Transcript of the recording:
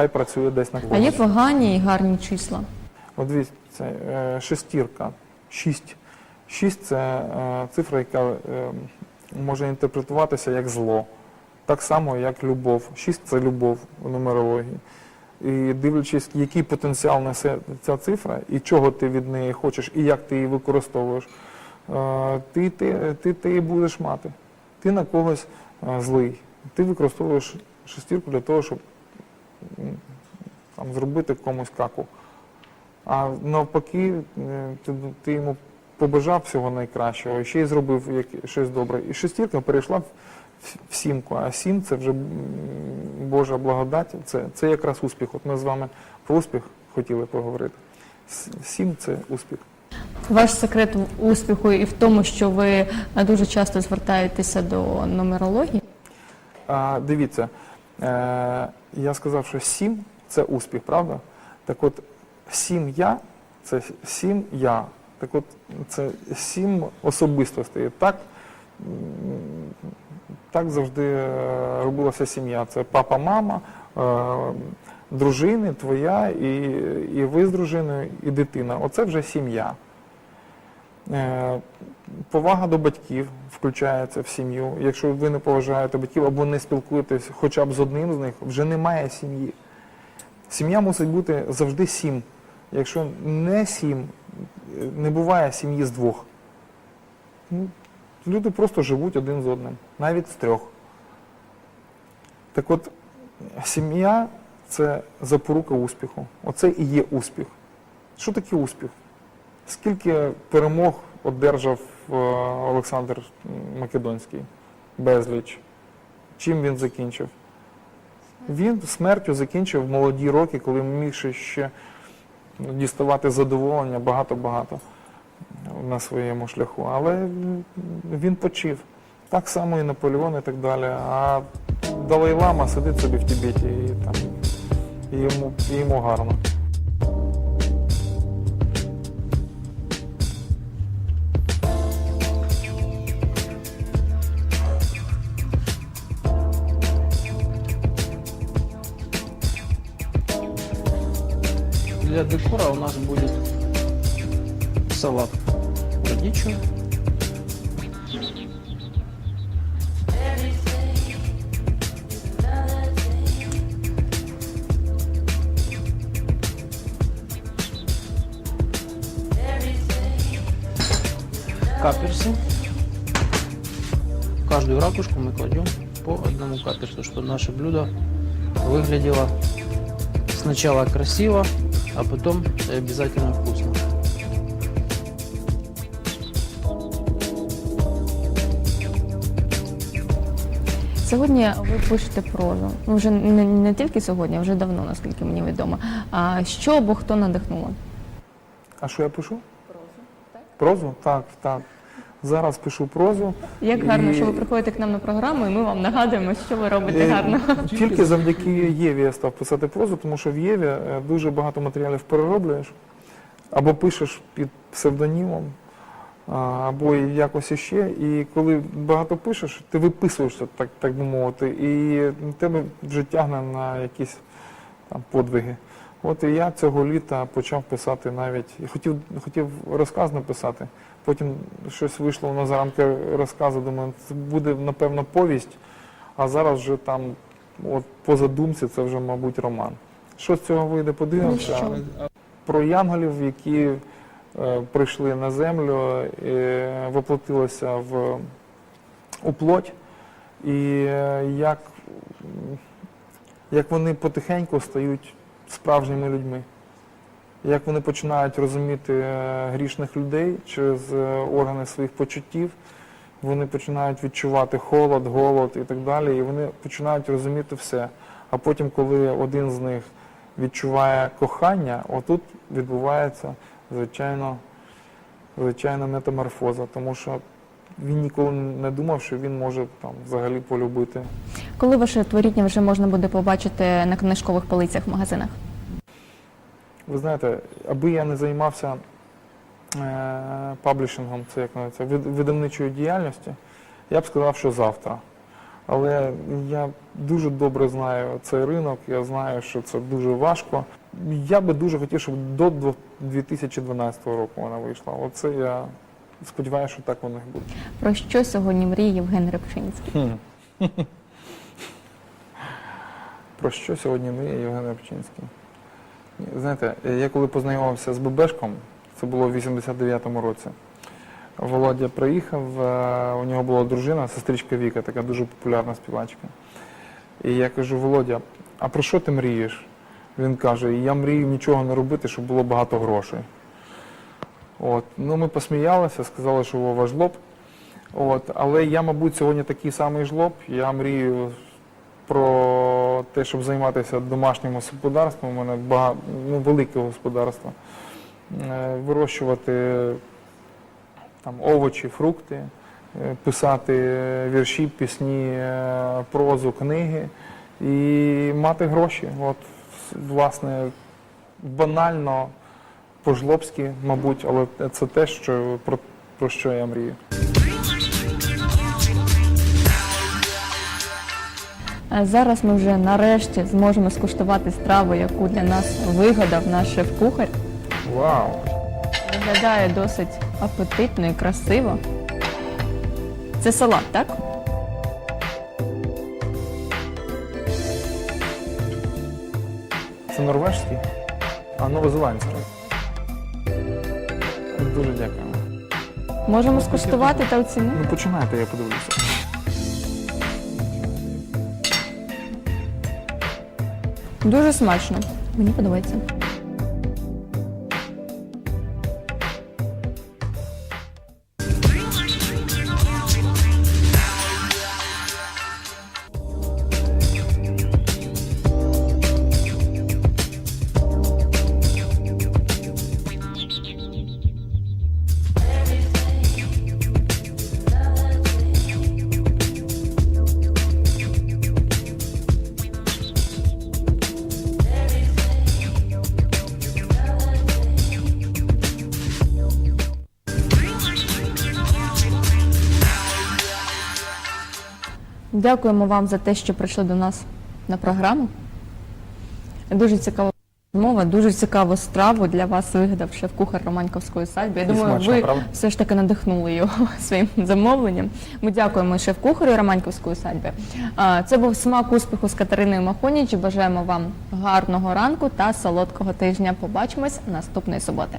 хай працює десь на А когось. є погані і гарні числа. От дивіться, це е, шестірка, шість. Шість це е, цифра, яка е, може інтерпретуватися як зло. Так само, як любов. Шість це любов у нумерології. І дивлячись, який потенціал несе ця цифра, і чого ти від неї хочеш, і як ти її використовуєш, е, ти, ти, ти, ти її будеш мати. Ти на когось е, злий. Ти використовуєш шестірку для того, щоб там, зробити комусь каку. А навпаки, е, ти, ти йому побажав всього найкращого, і ще й зробив як- щось добре. І шестірка перейшла в, в сімку, а сім це вже Божа благодать, це, це якраз успіх. От ми з вами про успіх хотіли поговорити. Сім це успіх. Ваш секрет успіху і в тому, що ви дуже часто звертаєтеся до нумерології. А, дивіться, я сказав, що сім це успіх, правда? Так от сім'я це сім я. Так от це сім особистостей. Так, так завжди е, робилася сім'я. Це папа, мама, е, дружини, твоя, і, і ви з дружиною, і дитина. Оце вже сім'я. Е, Повага до батьків включається в сім'ю. Якщо ви не поважаєте батьків або не спілкуєтесь хоча б з одним з них, вже немає сім'ї. Сім'я мусить бути завжди сім. Якщо не сім, не буває сім'ї з двох. Ну, Люди просто живуть один з одним, навіть з трьох. Так от, сім'я це запорука успіху. Оце і є успіх. Що таке успіх? Скільки перемог одержав е, Олександр Македонський? Безліч. Чим він закінчив? Він смертю закінчив в молоді роки, коли міг ще- діставати задоволення багато-багато на своєму шляху. Але він почив. Так само і Наполеон і так далі. А Далай-Лама сидить собі в Тібеті і, там, і, йому, і йому гарно. Для декора у нас будет салат радичо. Каперсы. Каждую ракушку мы кладем по одному каперсу, чтобы наше блюдо выглядело сначала красиво, а потом обязательно вкусно. Сьогодні ви пишете прозу. Ну вже не, не тільки сьогодні, а вже давно, наскільки мені відомо. А що або хто надихнуло? А що я пишу? Прозу. Прозу? Так, так. Зараз пишу прозу. Як гарно, І- що ви приходите к нам на програму, і ми вам нагадуємо, що ви робите Е, гарно. Тільки завдяки Єві я став писати прозу, тому що в Єві е, дуже багато матеріалів перероблюєш, або пишеш під псевдонімом, або якось іще. І коли багато пишеш, ти виписуєшся, так, так би мовити, і тебе вже тягне на якісь там подвиги. От і я цього літа почав писати навіть, хотів, хотів розказ написати. Потім щось вийшло на зарамки розказу, думаю, це буде, напевно, повість, а зараз вже там, от по задумці, це вже, мабуть, роман. Що з цього вийде, подивимося. Про янголів, які е, прийшли на землю, е, воплотилися в, у плоть, і е, як, як вони потихеньку стають справжніми людьми. Як вони починають розуміти е, грішних людей через е, органи своїх почуттів, вони починають відчувати холод, голод і так далі, і вони починають розуміти все. А потім, коли один з них відчуває кохання, отут відбувається звичайно, звичайна метаморфоза, тому що він ніколи не думав, що він може там взагалі полюбити. Коли ваше творіння вже можна буде побачити на книжкових полицях в магазинах? Ви знаєте, аби я не займався е, паблішингом, це як називається, вид- видавничою діяльністю, я б сказав, що завтра. Але я дуже добре знаю цей ринок, я знаю, що це дуже важко. Я би дуже хотів, щоб до 2012 року вона вийшла. Оце я сподіваюся, що так воно і буде. Про що сьогодні мріє Євген Рибчинський? Про що сьогодні мріє Євген Рябчинський? Знаєте, я коли познайомився з Бебешком, це було в 89-му році. Володя приїхав, е, у нього була дружина, сестричка Віка, така дуже популярна співачка. І я кажу, Володя, а про що ти мрієш? Він каже, я мрію нічого не робити, щоб було багато грошей. От. Ну, ми посміялися, сказали, що Вова жлоб. От. Але я, мабуть, сьогодні такий самий жлоб. Я мрію про те, щоб займатися домашнім господарством. У мене багато, ну, велике господарство. Е, Вирощувати там, овочі, фрукти, е, писати вірші, пісні, е, прозу, книги і мати гроші. От, власне, банально, по-жлобськи, мабуть, але це те, що, про, про що я мрію. Зараз ми вже нарешті зможемо скуштувати страву, яку для нас вигадав наш шеф-кухар. Вау! Виглядає досить апетитно і красиво. Це салат, так? Це норвежський, а новозеландський. Дуже дякую. Можемо скуштувати та оцінити. Ну починайте, я подивлюся. Дуже смачно. Мені подобається. Дякуємо вам за те, що прийшли до нас на програму. Дуже цікава розмова, дуже цікаву страву для вас вигадав шеф-кухар Романьковської садьби. Я І думаю, смачно, ви правда? все ж таки надихнули його своїм замовленням. Ми дякуємо шеф-кухарю Романьковської садьби. А, Це був смак успіху з Катериною Махоніч. Бажаємо вам гарного ранку та солодкого тижня. Побачимось наступної суботи.